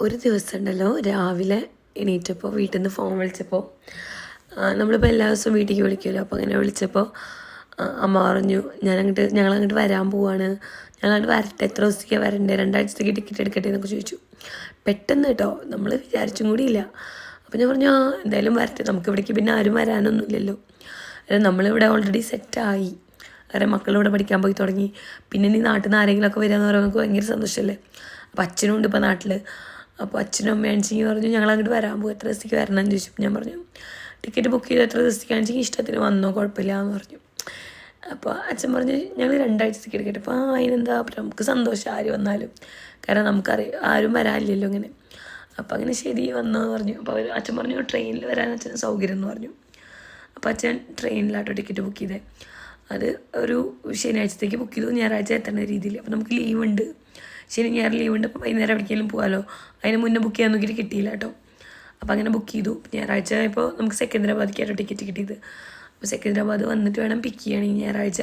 ഒരു ദിവസം ഉണ്ടല്ലോ രാവിലെ എണീറ്റപ്പോൾ വീട്ടിൽ നിന്ന് ഫോൺ വിളിച്ചപ്പോൾ നമ്മളിപ്പോൾ എല്ലാ ദിവസവും വീട്ടിലേക്ക് വിളിക്കുമല്ലോ അപ്പോൾ അങ്ങനെ വിളിച്ചപ്പോൾ അമ്മ പറഞ്ഞു ഞാൻ അങ്ങോട്ട് ഞങ്ങൾ അങ്ങോട്ട് വരാൻ പോവാണ്. ഞങ്ങൾ അങ്ങോട്ട് വരട്ടെ. എത്ര ദിവസത്തേക്കാണ് വരണ്ടേ? രണ്ടാഴ്ചത്തേക്ക് ടിക്കറ്റ് എടുക്കട്ടെ എന്നൊക്കെ ചോദിച്ചു. പെട്ടെന്ന് കേട്ടോ നമ്മൾ വിചാരിച്ചും കൂടിയില്ല അപ്പോൾ ഞാൻ പറഞ്ഞു ആ എന്തായാലും വരട്ടെ. നമുക്ക് ഇവിടേക്ക് പിന്നെ ആരും വരാനൊന്നുമില്ലല്ലോ. അല്ല നമ്മളിവിടെ ഓൾറെഡി സെറ്റായി വേറെ മക്കളിവിടെ പഠിക്കാൻ പോയി തുടങ്ങി. പിന്നെ ഇനി നാട്ടിൽ നിന്ന് ആരെങ്കിലുമൊക്കെ വരാമെന്ന് പറയുമ്പോൾ നമുക്ക് ഭയങ്കര സന്തോഷമല്ലേ അപ്പം അച്ഛനും ഉണ്ട് ഇപ്പോൾ നാട്ടിൽ അപ്പോൾ അച്ഛനും അമ്മയും അമ്മയാണെച്ചെങ്കിൽ പറഞ്ഞു ഞങ്ങൾ അങ്ങോട്ട് വരാൻ പോകും എത്ര ദിവസത്തേക്ക് വരണം? എന്ന് ചോദിച്ചു ഞാൻ പറഞ്ഞു ടിക്കറ്റ് ബുക്ക് ചെയ്ത്? എത്ര ദിവസത്തേക്ക് ദിവസത്തേക്കാണെച്ചെങ്കിൽ ഇഷ്ടത്തിന് വന്നോ കുഴപ്പമില്ല എന്ന് പറഞ്ഞു. അപ്പോൾ അച്ഛൻ പറഞ്ഞു ഞങ്ങൾ രണ്ടാഴ്ചത്തേക്ക് എടുക്കട്ടെ. അപ്പോൾ ആ അതിനെന്താ? അപ്പം നമുക്ക് സന്തോഷം ആര് വന്നാലും. കാരണം നമുക്കറിയാം ആരും വരാനില്ലല്ലോ ഇങ്ങനെ. അപ്പോൾ അങ്ങനെ ശരി വന്നോ എന്ന് പറഞ്ഞു. അപ്പോൾ അവർ അച്ഛൻ പറഞ്ഞു ട്രെയിനിൽ വരാൻ അച്ഛൻ സൗകര്യം എന്ന് പറഞ്ഞു. അപ്പോൾ അച്ഛൻ ട്രെയിനിലാട്ടോ ടിക്കറ്റ് ബുക്ക് ചെയ്തേ. അത് ഒരു ശനിയാഴ്ചത്തേക്ക് ബുക്ക് ചെയ്തു. ഞായറാഴ്ച എത്തേണ്ട രീതിയിൽ. അപ്പോൾ നമുക്ക് ലീവ് ഉണ്ട്. ശനി ഞായർ ലീവ് ഉണ്ട്. അപ്പോൾ വൈകുന്നേരം എവിടേക്കെങ്കിലും പോകാമല്ലോ അതിന് മുന്നേ ബുക്ക് ചെയ്യാൻ നോക്കിയിട്ട് കിട്ടിയില്ല കേട്ടോ. അപ്പോൾ അങ്ങനെ ബുക്ക് ചെയ്തു. ഞായറാഴ്ച ഇപ്പോൾ നമുക്ക് സെക്കന്ദരാബാദിക്കായിട്ട് ടിക്കറ്റ് കിട്ടിയത്. അപ്പോൾ സെക്കന്ദരാബാദ് വന്നിട്ട് വേണം പിക്ക് ചെയ്യണമെങ്കിൽ ഞായറാഴ്ച.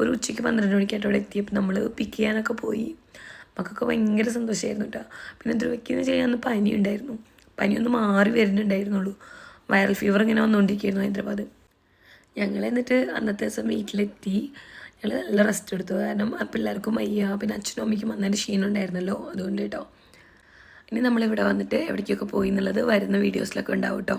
ഒരു ഉച്ചയ്ക്ക് പന്ത്രണ്ട് മണിക്കായിട്ട് അവിടെ എത്തിയപ്പോൾ നമ്മൾ പിക്ക് ചെയ്യാനൊക്കെ പോയി. മക്കൾക്ക് ഭയങ്കര സന്തോഷമായിരുന്നു കേട്ടോ. പിന്നെ ധ്രുവയ്ക്കെന്ന് വെച്ച് കഴിഞ്ഞാൽ അന്ന് പനി ഉണ്ടായിരുന്നു പനി ഒന്ന് മാറി വരുന്നുണ്ടായിരുന്നുള്ളൂ. വൈറൽ ഫീവർ ഇങ്ങനെ വന്നുകൊണ്ടിരിക്കുകയായിരുന്നു ഹൈദരാബാദ്. ഞങ്ങൾ എന്നിട്ട് അന്നത്തെ ദിവസം വീട്ടിലെത്തി. ഞങ്ങൾ നല്ല റെസ്റ്റ് എടുത്തു. കാരണം ആ പിള്ളേർക്കും അയ്യ പിന്നെ അച്ഛനും അമ്മയ്ക്കും വന്നതിന്റെ ക്ഷീണം ഉണ്ടായിരുന്നല്ലോ അതുകൊണ്ട് കേട്ടോ ഇനി നമ്മളിവിടെ വന്നിട്ട് എവിടേക്കൊക്കെ പോയി എന്നുള്ളത് വരുന്ന വീഡിയോസിലൊക്കെ ഉണ്ടാവും കേട്ടോ